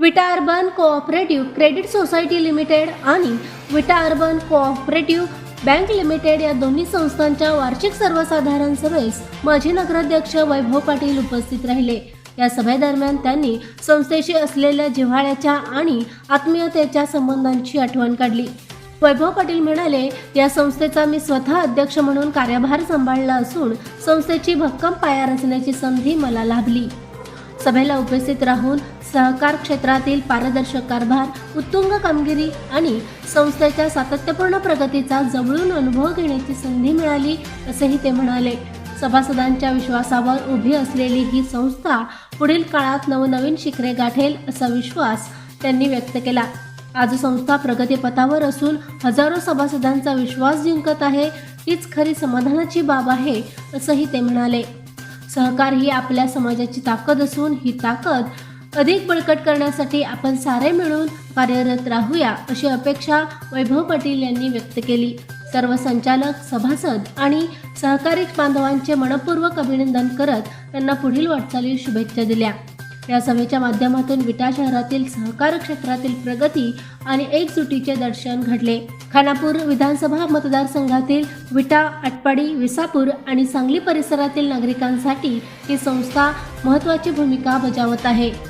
Vita urban cooperative credit society limited आणि Vita urban cooperative bank limited या दोन्ही संस्थांच्या वार्षिक सर्वसाधारण सभेस माजी नगराध्यक्ष वैभव पाटील उपस्थित राहिले. या सभेदरम्यान त्यांनी संस्थेशी असलेल्या जिव्हाळ्याच्या आणि आत्मीयतेच्या संबंधांची आठवण काढली. वैभव पाटील म्हणाले या संस्थेचा मी स्वतः अध्यक्ष म्हणून कार्यभार सांभाळला असून संस्थेची भक्कम पाया रचण्याची संधी मला लाभली. सभेला उपस्थित राहून सहकार क्षेत्रातील पारदर्शक कारभार उत्तुंग कामगिरी आणि संस्थेच्या सातत्यपूर्ण प्रगतीचा जवळून अनुभव घेण्याची संधी मिळाली असेही ते म्हणाले. सभासदांच्या विश्वासावर उभी असलेली ही संस्था पुढील काळात नवनवीन शिखरे गाठेल असा विश्वास त्यांनी व्यक्त केला. आज संस्था प्रगतीपथावर असून हजारो सभासदांचा विश्वास जिंकत आहे हीच खरी समाधानाची बाब आहे असंही ते म्हणाले. सहकार ही आपल्या समाजाची ताकद असून ही ताकद अधिक बळकट करण्यासाठी आपण सारे मिळून कार्यरत राहूया अशी अपेक्षा वैभव पाटील यांनी व्यक्त केली. सर्व संचालक सभासद आणि सहकारी बांधवांचे मनपूर्वक अभिनंदन करत त्यांना पुढील वाटचाली शुभेच्छा दिल्या. या सभेच्या माध्यमातून विटा शहरातील सहकार क्षेत्रातील प्रगती आणि एकजुटीचे दर्शन घडले. खानापूर विधानसभा मतदारसंघातील विटा आटपाडी विसापूर आणि सांगली परिसरातील नागरिकांसाठी ही संस्था महत्त्वाची भूमिका बजावत आहे.